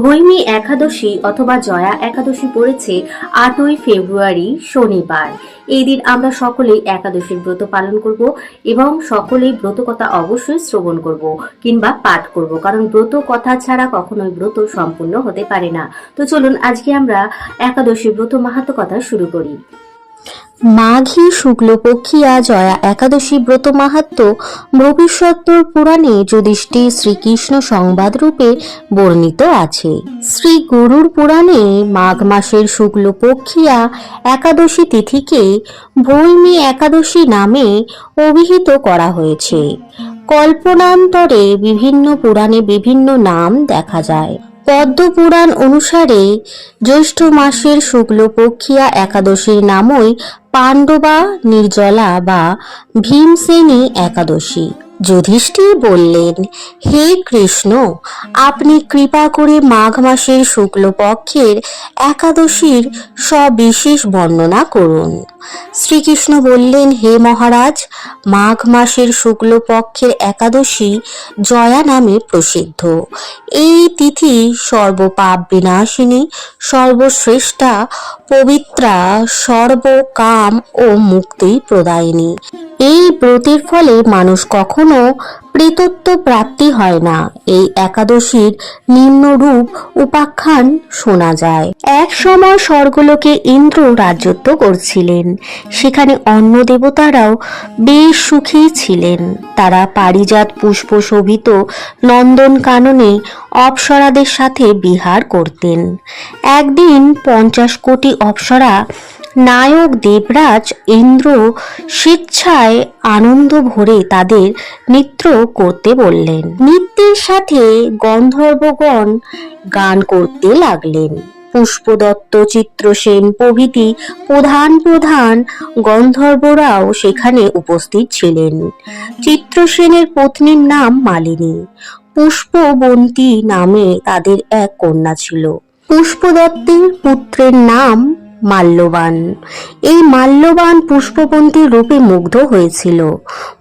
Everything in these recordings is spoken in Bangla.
ভৈমী একাদশী অথবা জয়া একাদশী পড়েছে আটই ফেব্রুয়ারি শনিবার। এই দিন আমরা সকলেই একাদশীর ব্রত পালন করব এবং সকলেই ব্রত কথা অবশ্যই শ্রবণ করব কিংবা পাঠ করব, কারণ ব্রত কথা ছাড়া কখনোই ব্রত সম্পূর্ণ হতে পারে না। তো চলুন আজকে আমরা একাদশী ব্রত মাহাত্ম কথা শুরু করি। মাঘী শুক্লপক্ষিয়া জয়া একাদশী ব্রত মাহাত্ম ভবিষ্যত্তর পুরাণে যুধিষ্ঠির শ্রীকৃষ্ণ সংবাদ রূপে বর্ণিত আছে। শ্রী গরুর পুরাণে মাঘ মাসের শুক্লপক্ষিয়া একাদশী তিথিকে ভৈমী একাদশী নামে অভিহিত করা হয়েছে। কল্পনান্তরে বিভিন্ন পুরাণে বিভিন্ন নাম দেখা যায়। পদ্মপুরাণ অনুসারে জ্যৈষ্ঠ মাসের শুক্লপক্ষিয়া একাদশীর নামই পাণ্ডবা নির্জলা বা ভীমসেনী একাদশী। যুধিষ্ঠির বললেন, হে কৃষ্ণ, আপনি কৃপা করে মাঘ মাসের শুক্লপক্ষের একাদশীর সবিশেষ বর্ণনা করুন। শ্রীকৃষ্ণ বললেন, হে মহারাজ, মাঘ মাসের শুক্লপক্ষের একাদশী জয়া নামে প্রসিদ্ধ। এই তিথি সর্বপাপ বিনাশিনী, সর্বশ্রেষ্ঠা, পবিত্রা, সর্বকাম ও মুক্তি প্রদায়িনী। এই ব্রতের ফলে মানুষ কখনো প্রেতত্ব প্রাপ্তি হয় না। এই একাদশীর নিম্নরূপ উপাখ্যান শোনা যায়। এক সময় স্বর্গলোকে ইন্দ্র রাজত্ব করছিলেন। সেখানে অন্য দেবতারাও বেশ সুখী ছিলেন। তারা পারিজাত পুষ্প শোভিত নন্দন কাননে অপ্সরাদের সাথে বিহার করতেন। একদিন পঞ্চাশ কোটি অপ্সরা নায়ক দেবরাজ ইন্দ্র স্বেচ্ছায় আনন্দ ভরে তাদের নৃত্য করতে বললেন। নৃত্যের সাথে গন্ধর্বগণ গান করতে লাগলেন। পুষ্পদত্ত, চিত্রসেন প্রভৃতি প্রধান প্রধান গন্ধর্বরাও সেখানে উপস্থিত ছিলেন। চিত্রসেনের পত্নীর নাম মালিনী। পুষ্পবন্তী নামে তাদের এক কন্যা ছিল। পুষ্পদত্তের পুত্রের নাম মাল্যবান। এই মাল্যবান পুষ্পবন্তীর রূপে মুগ্ধ হয়েছিল।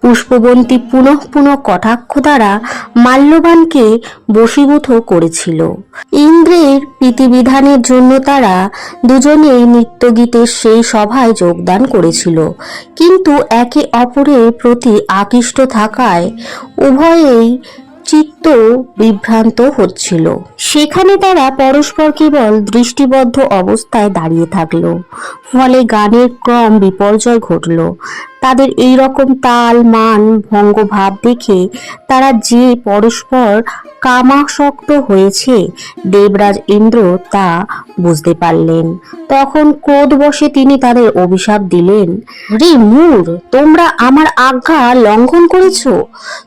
পুষ্পবন্তী পুনঃ পুনঃ কটাক্ষ দ্বারা মাল্যবানকে বশীভূত করেছিল। ইন্দ্রের প্রীতিবিধানের জন্য তারা দুজনেই নৃত্যগীতের সেই সভায় যোগদান করেছিল। কিন্তু একে অপরের প্রতি আকৃষ্ট থাকায় উভয়েই চিত্ত বিভ্রান্ত হচ্ছিল। সেখানে তারা পরস্পর কেবল দৃষ্টিবদ্ধ অবস্থায় দাঁড়িয়ে থাকল। ফলে গানের ক্রম বিপর্যয় ঘটল। তাদের এই রকম তাল, মান ভঙ্গ ভাব দেখে তারা যে পরস্পর কামাসক্ত হয়েছে, দেবরাজ ইন্দ্র তা বুঝতে পারলেন। তখন ক্রোধবশে তিনি তাদের অভিশাপ দিলেন, রে মূর, তোমরা আমার আজ্ঞা লঙ্ঘন করেছ?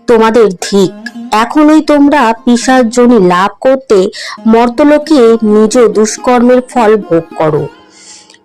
তোমাদের ধিক এখনই তোমরা পিসার জনি লাভ করতে মর্তলোকে নিজ দুষ্কর্মের ফল ভোগ করো।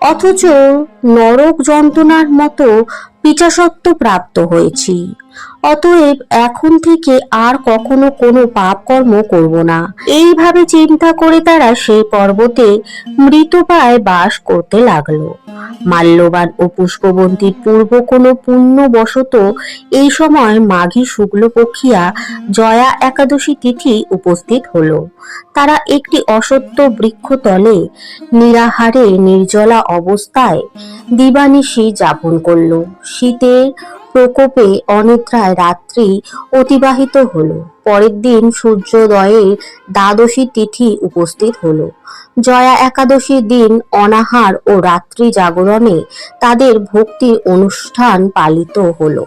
অথচ নরক যন্ত্রণার মতো পিচাসত্ব প্রাপ্ত হয়েছি। অতএব এখন থেকে আর কখনো কোনো পাপ কর্ম করব না। এইভাবে চিন্তা করে তারা সেই পর্বতে মৃতপায় বাস করতে লাগল। মাল্যবান ও পুষ্পবন্তীর পূর্ব কোনো পুণ্য বশত এই সময় মাঘী শুক্লপক্ষিয়া জয়া একাদশী তিথি উপস্থিত হলো। তারা একটি অসত্য বৃক্ষতলে নিরাহারে নির্জলা অবস্থায় দিবানিশি যাপন করল। শীতের প্রকোপে অনিদ্রায় রাত্রি অতিবাহিত হলো। পরের দিন সূর্যোদয়ের দ্বাদশী তিথি উপস্থিত হলো। জয়া একাদশীর দিন অনাহার ও রাত্রি জাগরণে তাদের ভক্তি অনুষ্ঠান পালিত হলো।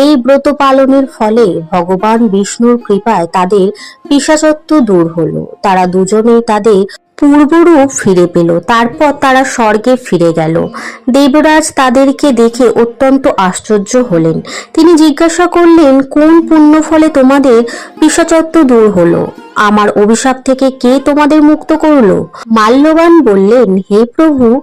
এই ব্রত পালনের ফলে ভগবান বিষ্ণুর কৃপায় তাদের পিশাচত্ব দূর হলো। তারা দুজনেই তাদের পূর্বরূপ ফিরে পেল। তারপর তারা স্বর্গে ফিরে গেল। দেবরাজ তাদেরকে দেখে অত্যন্ত আশ্চর্য হলেন। তিনি জিজ্ঞাসা করলেন, কোন পুণ্য ফলে তোমাদের পিসাচত্ব দূর হলো? আমার অভিশাপ থেকে কে তোমাদের মুক্ত করল? মাল্যবান বললেন, হে প্রভু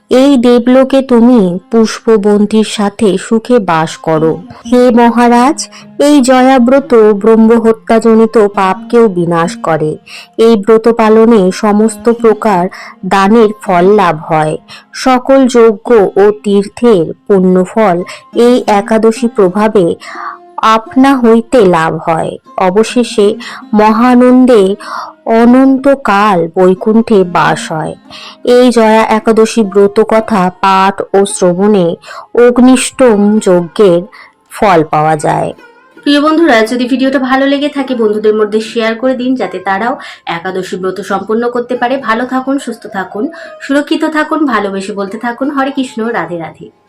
এই দেবলোকে তুমি পুষ্পবন্তির সাথে সুখে বাস করো। হে মহারাজ, এই জয়াব্রত ব্রহ্মহত্যাজনিত পাপকেও বিনাশ করে। এই ব্রত পালনে সমস্ত প্রকার দানের ফল লাভ হয়। সকল যজ্ঞ ও তীর্থের পুণ্যফল এই একাদশী প্রভাবে আপনা হইতে লাভ হয়। অবশেষে মহানন্দে অনন্তকাল বৈকুণ্ঠে বাস হয়। এই জয়া একাদশী ব্রত কথা পাঠ ও শ্রবণে অগ্নিষ্টম যজ্ঞের ফল পাওয়া যায়। প্রিয় বন্ধুরা, যদি ভিডিওটা ভালো লেগে থাকে, বন্ধুদের মধ্যে শেয়ার করে দিন, যাতে তারাও একাদশী ব্রত সম্পন্ন করতে পারে। ভালো থাকুন, সুস্থ থাকুন, সুরক্ষিত থাকুন, ভালোবেসে বলতে থাকুন। হরে কৃষ্ণ, রাধে রাধে।